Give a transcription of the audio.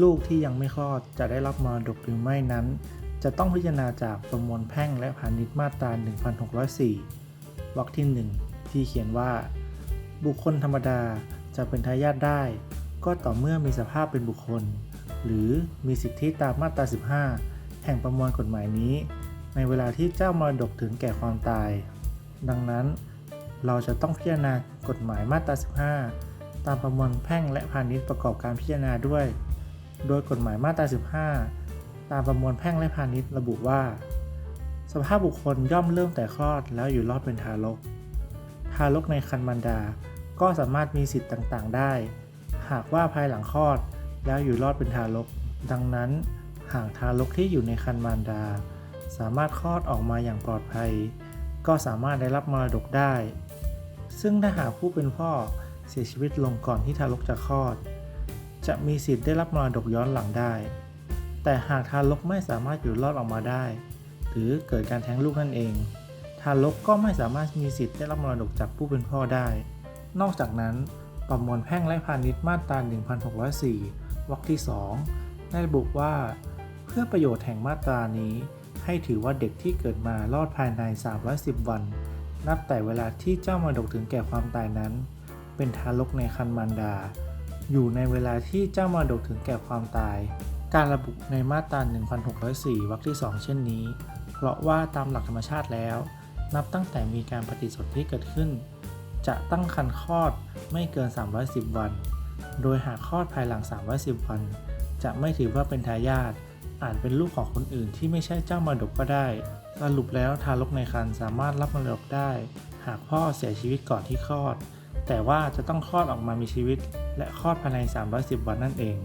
ลูกที่ยังไม่คลอดจะได้รับมรดกหรือไม่นั้น จะต้องพิจารณาจากประมวลแพ่งและพาณิชย์มาตรา 1604 วรรคที่ 1 ที่เขียนว่า บุคคลธรรมดาจะเป็นทายาทได้ ก็ต่อเมื่อมีสภาพเป็นบุคคล หรือมีสิทธิตามมาตรา 15 แห่งประมวลกฎหมายนี้ ในเวลาที่เจ้ามรดกถึงแก่ความตาย ดังนั้น เราจะต้องพิจารณากฎหมายมาตรา 15 ตามประมวลแพ่งและพาณิชย์ประกอบการพิจารณาด้วย โดยกฎหมายมาตรา 15 ตามประมวลแพ่งและพาณิชย์ระบุว่า สภาพบุคคลย่อมเริ่มแต่คลอดแล้วอยู่รอดเป็นทารก ทารกในครรภ์มารดา ก็สามารถมีสิทธิ์ต่างๆ ได้ หากว่าภายหลังคลอดแล้วอยู่รอดเป็นทารก ดังนั้น หากทารกที่อยู่ในครรภ์มารดา สามารถคลอดออกมาอย่างปลอดภัย ก็สามารถได้รับมรดกได้ ซึ่งถ้าหากผู้เป็นพ่อเสียชีวิตลงก่อนที่ทารกจะคลอด จะมีสิทธิ์ได้รับมรดกย้อนหลังได้ แต่หากทารกไม่สามารถอยู่รอดออกมาได้ หรือเกิดการแท้งลูกนั่นเอง ทารกก็ไม่สามารถมีสิทธิ์ได้รับมรดกจากผู้เป็นพ่อได้ นอกจากนั้นประมวลแพ่งและพาณิชย์มาตรา 1604 วรรคที่ 2 ได้ระบุว่า เพื่อประโยชน์แห่งมาตรานี้ ให้ถือว่าเด็กที่เกิดมารอดภายใน 310 วัน นับแต่เวลาที่เจ้ามรดกถึงแก่ความตายนั้น เป็นทารกในครรภ์มารดา อยู่ในเวลาที่เจ้ามรดกถึงแก่ความตาย การระบุในมาตรา 1604 วรรคที่ 2 เช่นนี้ เพราะว่าตามหลักธรรมชาติแล้ว นับตั้งแต่มีการปฏิสนธิเกิดขึ้น จะตั้งครรภ์คลอดไม่เกิน 310 วัน โดยหากคลอดภายหลัง 310 วัน จะไม่ถือว่าเป็นทายาทอาจเป็นลูกของคนอื่นที่ไม่ใช่เจ้ามรดกก็ได้ สรุปแล้วทารกในครรภ์สามารถรับมรดกได้ หากพ่อเสียชีวิตก่อนที่คลอด แต่ว่าจะต้องคลอดออกมามีชีวิตและคลอดภายใน 310 วันนั่นเอง